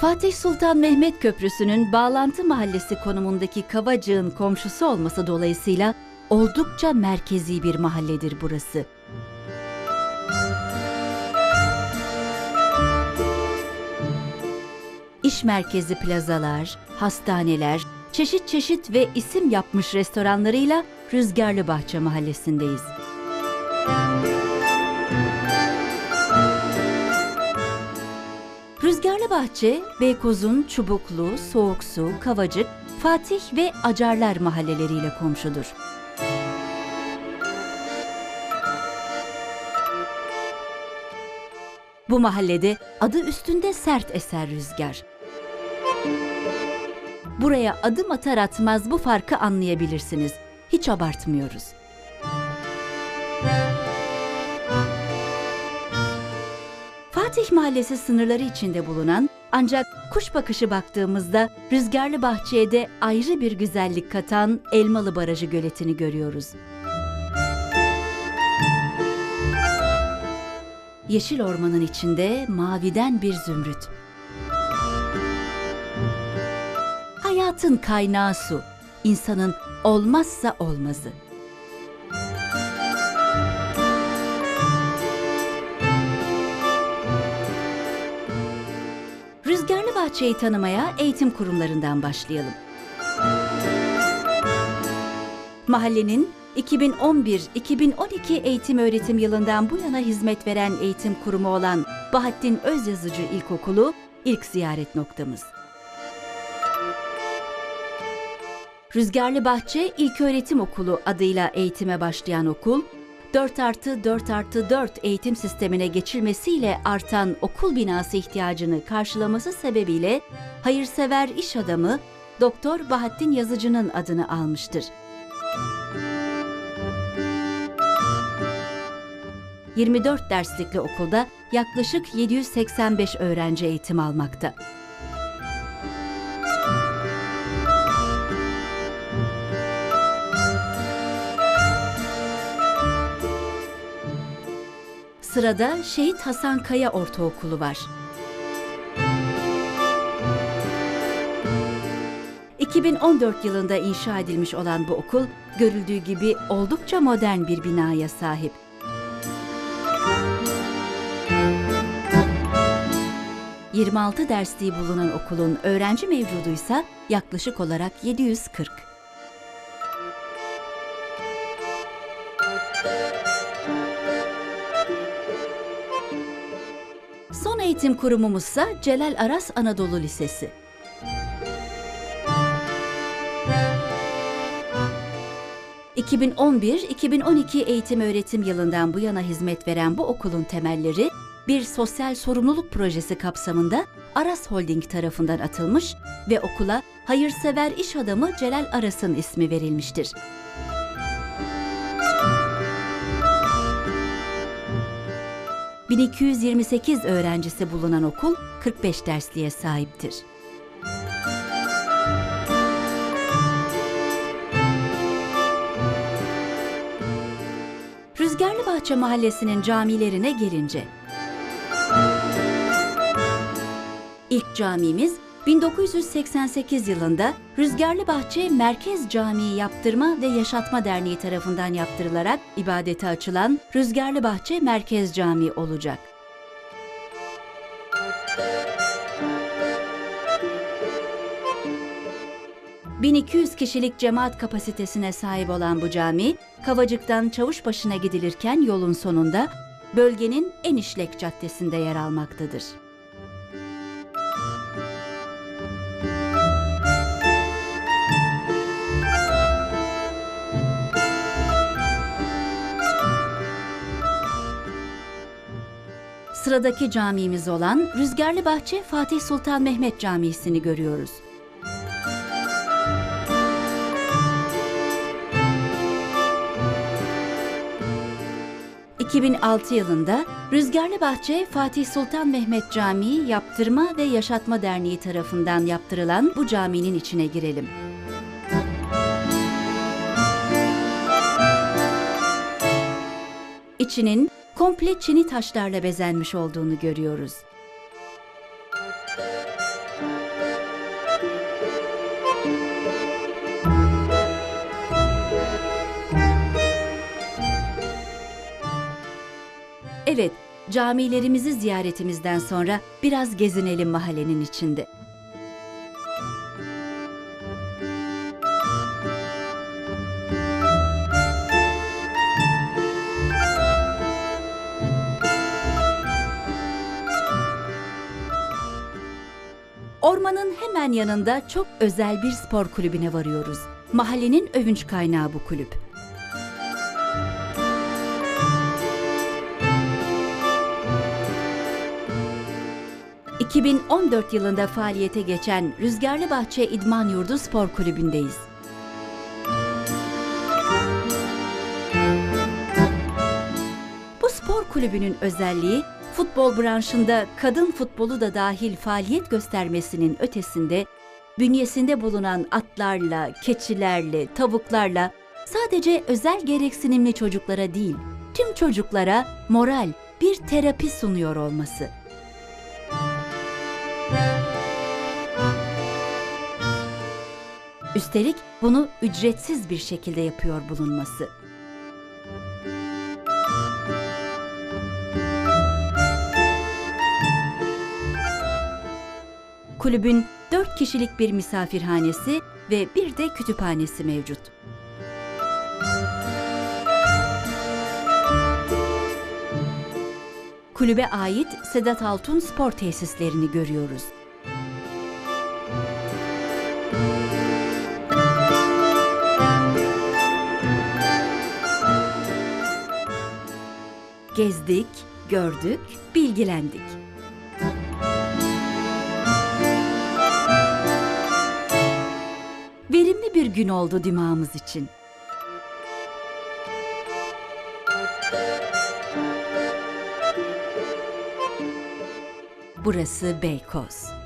Fatih Sultan Mehmet Köprüsü'nün bağlantı mahallesi konumundaki Kavacık'ın komşusu olması dolayısıyla oldukça merkezi bir mahalledir burası. İş merkezi plazalar, hastaneler, çeşit çeşit ve isim yapmış restoranlarıyla Rüzgarlı Bahçe mahallesindeyiz. Rüzgarlı Bahçe, Beykoz'un Çubuklu, Soğuksu, Kavacık, Fatih ve Acarlar mahalleleriyle komşudur. Bu mahallede adı üstünde sert eser rüzgar. Buraya adım atar atmaz bu farkı anlayabilirsiniz. Hiç abartmıyoruz. Fatih Mahallesi sınırları içinde bulunan ancak kuş bakışı baktığımızda rüzgarlı bahçeye de ayrı bir güzellik katan Elmalı Barajı göletini görüyoruz. Yeşil ormanın içinde maviden bir zümrüt. Hayatın kaynağı su, insanın olmazsa olmazı. Bahçe'yi tanımaya eğitim kurumlarından başlayalım. Mahallenin 2011-2012 eğitim öğretim yılından bu yana hizmet veren eğitim kurumu olan Bahattin Özyazıcı İlkokulu ilk ziyaret noktamız. Rüzgarlı Bahçe İlköğretim Okulu adıyla eğitime başlayan okul, 4 artı 4 artı 4 eğitim sistemine geçilmesiyle artan okul binası ihtiyacını karşılaması sebebiyle hayırsever iş adamı Doktor Bahattin Yazıcı'nın adını almıştır. 24 derslikli okulda yaklaşık 785 öğrenci eğitim almakta. Sırada Şehit Hasan Kaya Ortaokulu var. 2014 yılında inşa edilmiş olan bu okul, görüldüğü gibi oldukça modern bir binaya sahip. ...26 dersliği bulunan okulun öğrenci mevcuduysa yaklaşık olarak 740. eğitim kurumumuzsa Celal Aras Anadolu Lisesi. ...2011-2012 eğitim öğretim yılından bu yana hizmet veren bu okulun temelleri... ...bir sosyal sorumluluk projesi kapsamında Aras Holding tarafından atılmış... ...ve okula hayırsever iş adamı Celal Aras'ın ismi verilmiştir. ...1228 öğrencisi bulunan okul 45 dersliğe sahiptir. Rüzgarlı Bahçe Mahallesi'nin camilerine gelince... İlk camimiz 1988 yılında Rüzgarlı Bahçe Merkez Camii Yaptırma ve Yaşatma Derneği tarafından yaptırılarak ibadete açılan Rüzgarlı Bahçe Merkez Camii olacak. ...1200 kişilik cemaat kapasitesine sahip olan bu cami... ...Kavacık'tan Çavuşbaşı'na gidilirken yolun sonunda... ...bölgenin en işlek caddesinde yer almaktadır. Sıradaki camimiz olan Rüzgarlı Bahçe Fatih Sultan Mehmet Camii'sini görüyoruz. ...2006 yılında Rüzgarlı Bahçe Fatih Sultan Mehmet Camii Yaptırma ve Yaşatma Derneği tarafından yaptırılan bu caminin içine girelim. İçinin komple çini taşlarla bezenmiş olduğunu görüyoruz. Evet, camilerimizi ziyaretimizden sonra biraz gezinelim mahallenin içinde. Hemen yanında çok özel bir spor kulübüne varıyoruz. Mahallenin övünç kaynağı bu kulüp. ...2014 yılında faaliyete geçen Rüzgarlı Bahçe İdman Yurdu Spor Kulübü'ndeyiz. Bu spor kulübünün özelliği futbol branşında kadın futbolu da dahil faaliyet göstermesinin ötesinde bünyesinde bulunan atlarla, keçilerle, tavuklarla sadece özel gereksinimli çocuklara değil, tüm çocuklara moral, bir terapi sunuyor olması. Üstelik bunu ücretsiz bir şekilde yapıyor bulunması. Kulübün 4 kişilik bir misafirhanesi ve bir de kütüphanesi mevcut. Kulübe ait Sedat Altun spor tesislerini görüyoruz. Gezdik, gördük, bilgilendik. Bir gün oldu dimağımız için. Burası Beykoz.